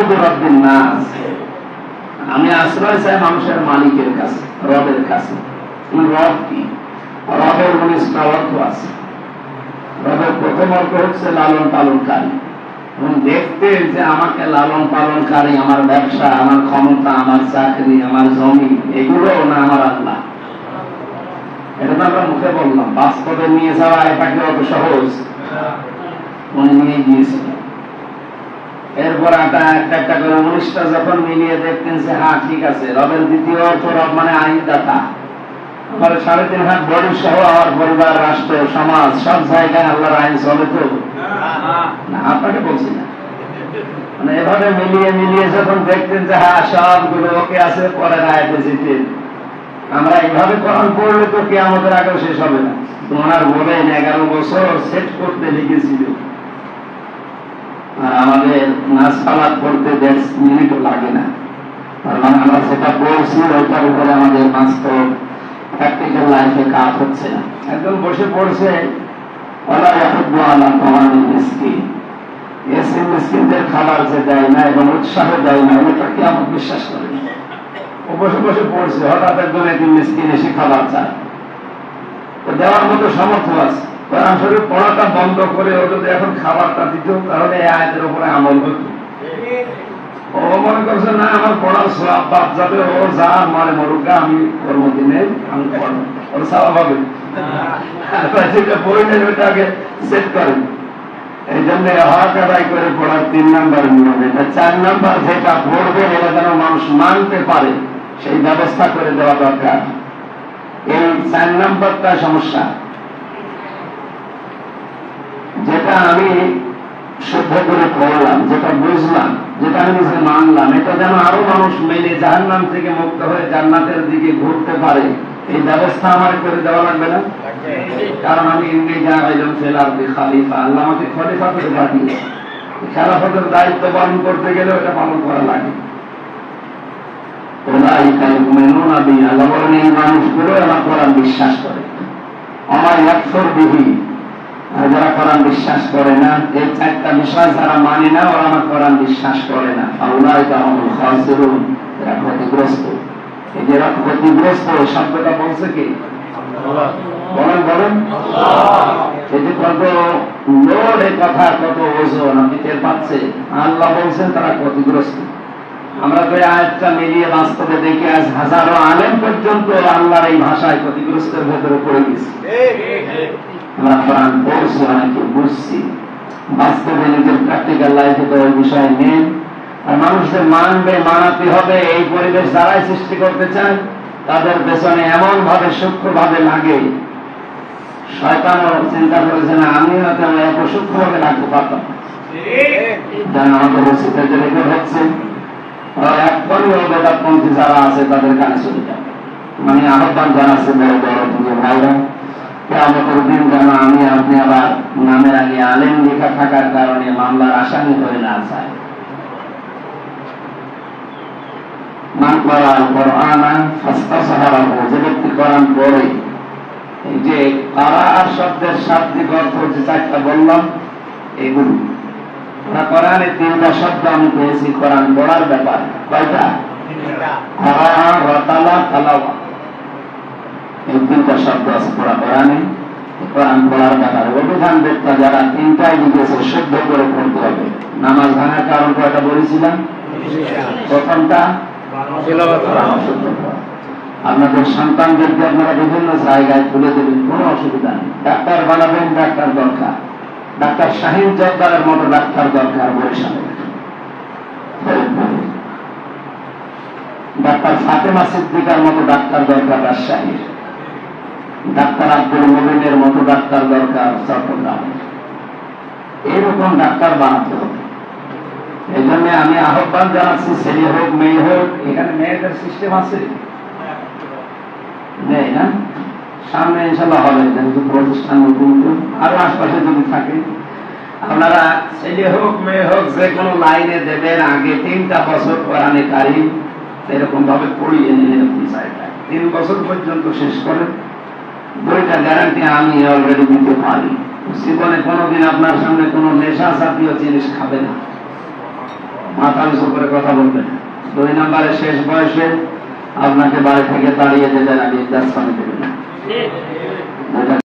আউযু রাব্বিন নাস আমি আশ্রয় চাই মানুষের মালিকের কাছে রবের কাছে। এই রব কি? রবের উনিশটা অর্থ আছে। রবের প্রথম অর্থ হচ্ছে লালন পালনকারী। এবং দেখতে যে আমাকে লালন পালনকারী আমার ব্যবসা আমার ক্ষমতা আমার চাকরি আমার জমি এগুলো না আমার আল্লাহ। এটা তো আমরা মুখে বললাম বাস্তবে নিয়ে যাওয়া এটাকে অত সহজ। উনি নিয়ে গিয়েছিলেন। এরপর একটা একটা করে উনিশটা যখন মিলিয়ে দেখতেন যে হ্যাঁ ঠিক আছে। রবের দ্বিতীয় অর্থ রব মানে আইনদাতা। আমার সাড়ে তিন হাত বড়ি সহ আমার পরিবার, রাষ্ট্র, সমাজ, সব জায়গায় আল্লাহর আইন চলে তো? না, আপনাকে বলছি না। মানে এভাবে মিলিয়ে মিলিয়ে যখন দেখতেন যে হ্যাঁ সবগুলো ওকে আছে পরের আয়তে যেতেন আমরা এইভাবে কোরআন পড়লে তো কে আমাদের আগেও শেষ হবে না। তোমার বলেন, এগারো বছর সেট করতে লিখেছিল। আমাদের নাচ পালাত করতে দেড় মিনিটও লাগে না। তার মানে আমরা সেটা পড়ছি, ওইটার উপরে আমাদের বাস্তব প্র্যাকটিক্যাল লাইফে কাজ হচ্ছে না। একজন বসে পড়ছে ওলা ইয়াহুদ্দু আলা তাওয়ানিল মিসকিন। এসে মিসকিনদের খাবার যে দেয় না এবং উৎসাহ দেয় না ওটা কি আমার বিশ্বাস করে ও বসে বসে পড়ছে, হঠাৎ একজন একদিন মিসকিন এসে খাবার চায়। তো দেওয়ার মতো সামর্থ্য আছে। কোরআন শরীফ পড়াটা বন্ধ করে ও যদি এখন খাবারটা দিত, তাহলে এই আয়াতের উপরে আমল হতো ও মনে করছে, না, আমার পড়ার সব বাদ যাবে, ও যা মানে মরুকা, আমি কর্ম দিনে আমি ওর পাবে যেটা পড়ে নেবে সেট করেন। এই জন্য করে পড়ার তিন নাম্বার নিয়ম এটা। চার নাম্বার, যেটা পড়বে, এটা যেন মানুষ মানতে পারে, সেই ব্যবস্থা করে দেওয়া দরকার। এই চার নাম্বারটা সমস্যা। যেটা আমি শুদ্ধ করে পড়লাম, যেটা বুঝলাম, যেটা আমি নিজে মানলাম, এটা যেন আরও মানুষ মেলে জাহান নাম থেকে মুক্ত হয়ে জান্নাতের দিকে ঘুরতে পারে, এই ব্যবস্থা আমার করে দেওয়া লাগবে না? কারণ আমি এমনি যা হইলাম ফেলার খালিফা, আল্লাহ আমাকে খলিফা করে পাঠিয়ে খেলাফতের দায়িত্ব পালন করতে গেলে ওটা পালন করা লাগে। মানুষগুলো আমার বিশ্বাস করে। আমার ইয়াকফুর বিহি আর যারা কোরআন বিশ্বাস করে না। এই চারটা বিষয় যারা মানে না, ওরা আমার কোরআন বিশ্বাস করে না। আল্লাইকা হুমুল খাসিরুন, এরা ক্ষতিগ্রস্ত। এই যে ক্ষতিগ্রস্ত শব্দটা বলছে কি? বলেন বলেন। কত লোড কথা, কত ওজন, আপনি টের পাচ্ছে আল্লাহ বলছেন, তারা ক্ষতিগ্রস্ত। আমরা তো আয়াতটা মিলিয়ে বাস্তবে দেখি, আজ হাজারো আলেম পর্যন্ত আল্লাহর এই ভাষায় ক্ষতিগ্রস্তের ভেতরে পড়ে গেছি। আমরা কোরআন পড়ছি, অনেকে বুঝছি। বাস্তবে নিজের প্র্যাকটিক্যাল লাইফে তো ওই বিষয় নেই। আর মানুষদের মানবে, মানাতে হবে, এই পরিবেশ যারাই সৃষ্টি করতে চান তাদের পেছনে এমন ভাবে সূক্ষ্ম ভাবে লাগে শয়তানও চিন্তা করেছে, না, আমিও তেমন এত সূক্ষ্ম ভাবে লাগতে পারতাম যেন আমাদের রসিদের রেকর্ড হচ্ছে। একবারই বেদাতপন্থী যারা আছে, তাদের কানে চলে মানে আহ্বান জানাচ্ছে, বড় বড় ভাইরা কেমন দিন যেন আমি আপনি আবার নামের আগে আলেম লেখা থাকার কারণে মামলার আসামি হয়ে না সাহারাহু যে ব্যক্তি কোরআন পড়ে এই যে কারা শব্দের শাব্দিক অর্থ যে চারটা বললাম এগুলো। কোরআনে তিনটা শব্দ আমি পেয়েছি কোরআন পড়ার ব্যাপারে কয়টা? কারা রতালা তালাওয়া এই তিনটা শব্দ আছে পড়া কোরআনে। কোরআন পড়ার ব্যাপারে অভিধান বেত্তা যারা তিনটাই লিখেছে শুদ্ধ করে পড়তে হবে। নামাজ ভাঙার কারণ কয়টা বলেছিলাম? প্রথমটা আপনাদের সন্তানদেরকে আপনারা বিভিন্ন জায়গায় তুলে দেবেন কোনো অসুবিধা নেই। ডাক্তার বানাবেন ডাক্তার দরকার। ডাক্তার শাহিন জব্দারের মতো ডাক্তার দরকার বরিশালে ডাক্তার ফাতেমা সিদ্দিকার মতো ডাক্তার দরকার রাজশাহীর। ডাক্তার আব্দুল মবিনের মতো ডাক্তার দরকার চট্টগ্রামের এরকম ডাক্তার বানাতে হবে। এই জন্য আমি আহ্বান জানাচ্ছি, ছেলে হোক, মেয়ে হোক, এখানে মেয়েদের সিস্টেম আছে। নেই না? সামনে ইনশাল্লাহ হবে, যেহেতু প্রতিষ্ঠান নতুন আরও আশপাশে যদি থাকে। আপনারা ছেলে হোক, মেয়ে হোক, যে কোনো লাইনে দেবেন, আগে তিনটা বছর কোরআনে কারিম এরকম ভাবে পড়িয়ে এরকম তিন বছর পর্যন্ত শেষ করেন। বইটা গ্যারান্টি আমি অলরেডি দিতে পারি। জীবনে কোনোদিন আপনার সামনে কোন নেশা জাতীয় জিনিস খাবে না। মাথা উঁচু করে কথা বলবে না দুই নাম্বারে শেষ বয়সে আপনাকে বাড়ি থেকে তাড়িয়ে দেবেন, আমি বৃদ্ধাশ্রমে দেবেন।